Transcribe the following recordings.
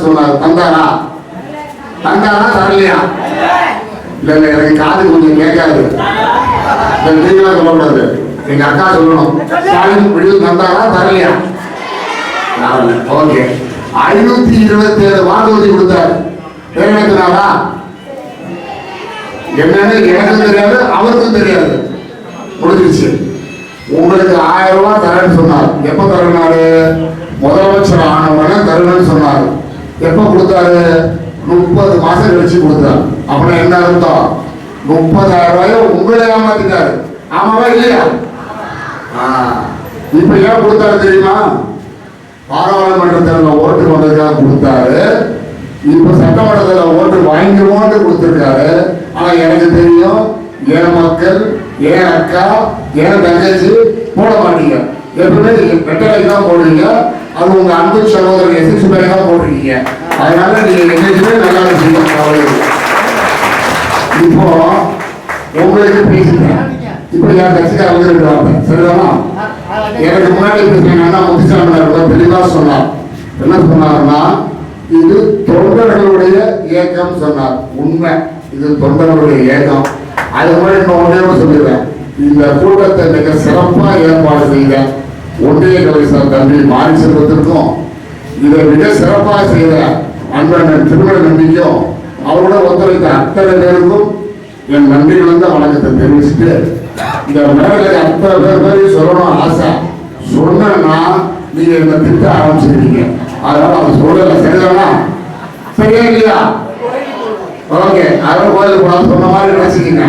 சொன்னாரு சொன்னார். தந்தாரா? தந்தாரா தரலையா இல்ல இல்ல எனக்கு காது கொஞ்சம் கேட்காது. நீங்களா சொல்லக்கூடாது எங்க அக்கா சொல்லணும். ஸ்டாலின் விடுதல் தந்தாரா தரலையா ஓகே ஐநூத்தி இருபத்தி ஏழு வாக்குறுதி கொடுத்தார். நிறைவேற்றினாரா என்னன்னு எனக்கும் தெரியாது அவருக்கும் தெரியாது. முடிஞ்சிருச்சு. உங்களுக்கு ஆயிரம் ரூபாய் தரேன்னு சொன்னார். எப்ப தரனாரு முதலமைச்சர் ஆனவன தருணன்னு சொன்னார். எப்போ கொடுத்தாரு? முப்பது மாசம் கழிச்சு கொடுத்தார். அப்புறம் என்ன அர்த்தம்? முப்பதாயிரம் ரூபாய உங்களை ஏமாத்திட்டாரு. ஆமாவா இல்லையா? இப்ப ஏன் கொடுத்தாரு தெரியுமா? பாராளுமன்ற தேர்தலில் ஓட்டு வந்ததுக்காக கொடுத்தாரு. இப்ப சட்டமன்றத்தில் ஓட்டு வாங்கிடுவோம்னு கொடுத்துருக்காரு. ஆனா எனக்கு தெரியும் என் மக்கள் என் அக்கா என் தங்கச்சி போட மாட்டீங்க? எப்பவுமே வெட்டலை தான் போடுவீங்க. அது உங்க அன்பு சகோதரர் எஸ் எஸ் தான் போடுறீங்க அதனால நீங்க என்னைக்குமே நல்லா செய்ய கவலை இப்போ உங்களுக்கு பேசுறேன் இப்போ என் கட்சிக்காரங்க ரெண்டு வார்த்தை சரிதானா? எனக்கு முன்னாடி பேசினா முத்துசாமி ரொம்ப தெளிவா சொன்னார். என்ன சொன்னார்னா இது தொண்டர்களுடைய இயக்கம் சொன்னார். உண்மை. இது தொண்டர்களுடைய இயக்கம் அது மாதிரி இன்னும் ஒன்றே சொல்லிடுறேன். இந்த கூட்டத்தை மிக சிறப்பாக ஏற்பாடு செய்த ஒன்றிய கலைஞர் தம்பி மாரி செல்வத்திற்கும் இதை மிக சிறப்பாக செய்த அன்பன் திருமண நம்பிக்கையும் அவரோட ஒத்துழைத்த அத்தனை பேருக்கும் என் நன்றி வந்து வணக்கத்தை தெரிவிச்சுட்டு இந்த மேடையில அத்தனை பேர் பேரையும் சொல்லணும் ஆசை சொன்னா நீங்க இந்த திட்ட ஆரம்பிச்சிருக்கீங்க அதனால அவன் சொல்லல சரிதானா சரியா இல்லையா ஓகே அதனால கோயிலுக்கு போனா சொன்ன மாதிரி நினைச்சுக்கீங்க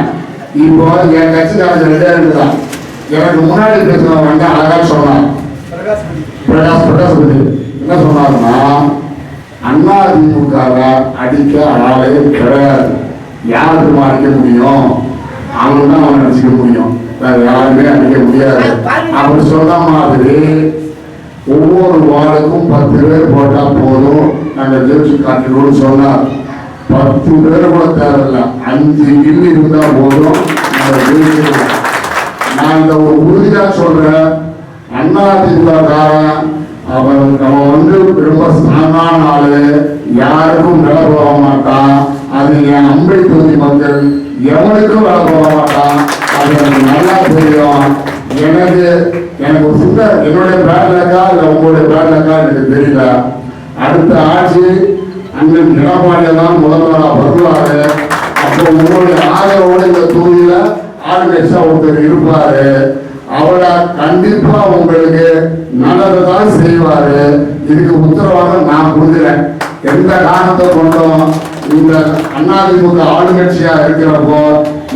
இப்போ என் கட்சி ரெண்டே ரெடியா இருக்குதான் எனக்கு முன்னாடி பேசுனவன் வந்து அழகா சொன்னான் பிரகாஷ் பிரகாஷ்பதி என்ன சொன்னாருன்னா அண்ணா திமுகவை அடிக்க ஆளே கிடையாது. யாருக்கு அடிக்க முடியும்? அவன் தான் அவன் அடிச்சுக்க முடியும். வேற யாருமே அடிக்க முடியாது. அப்படி சொன்ன மாதிரி ஒவ்வொரு வார்டுக்கும் பத்து பேர் போட்டா போதும். நாங்க ஜெயிச்சு காட்டிடுவோம்னு சொன்னார். பத்து பேர் கூட தேவையில்ல. அஞ்சு கில்லி இருந்தா போதும். நான் இந்த ஒரு உறுதியா சொல்றேன். அண்ணா அவன் வந்து ரொம்ப ஸ்ட்ராங்கான ஆளு யாருக்கும் விலை போக மாட்டான். அது என் அம்பை தொகுதி மக்கள் எவனுக்கும் விலை போக மாட்டான். அது எனக்கு நல்லா தெரியும். எனக்கு எனக்கு ஒரு சின்ன என்னுடைய பேட் இல்லை உங்களுடைய பேட் எனக்கு தெரியல. அடுத்த ஆட்சி அண்ணன் எடப்பாடியை தான் முதல்வராக வருவாரு. அப்போ உங்களுடைய ஆதரவோடு இந்த தொகுதியில ஆளுநர் ஒருத்தர் இருப்பாரு. அவரை கண்டிப்பா உங்களுக்கு நல்லதுதான் செய்வாரு. இதுக்கு உத்தரவாதம் நான் கொடுக்குறேன். எந்த காரணத்தை கொண்டும் இந்த அதிமுக ஆளுங்கட்சியா இருக்கிறப்போ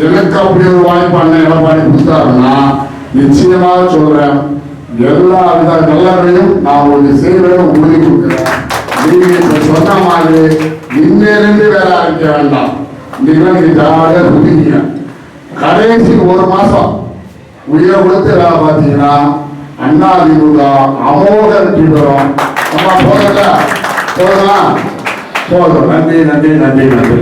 எனக்கு அப்படி ஒரு வாய்ப்பு அண்ணன் எடப்பாடி கொடுத்தாருன்னா நிச்சயமாக சொல்றேன். எல்லா வித நல்லதையும் நான் உங்களுக்கு செய்வேன் உறுதி கொடுக்குறேன். நீங்க இப்ப சொன்ன மாதிரி இன்னிலிருந்து வேலை ஆரம்பிக்க வேண்டாம். நீங்க ஜாலியாக புரிஞ்சுங்க கடைசி ஒரு மாசம் உயிரை கொடுத்து வேலை பார்த்தீங்கன்னா அண்ணா திமுக அமோக வெற்றி பெறும் அம்மா போதல போதலாம் போதும் நன்றி நன்றி நன்றி நன்றி.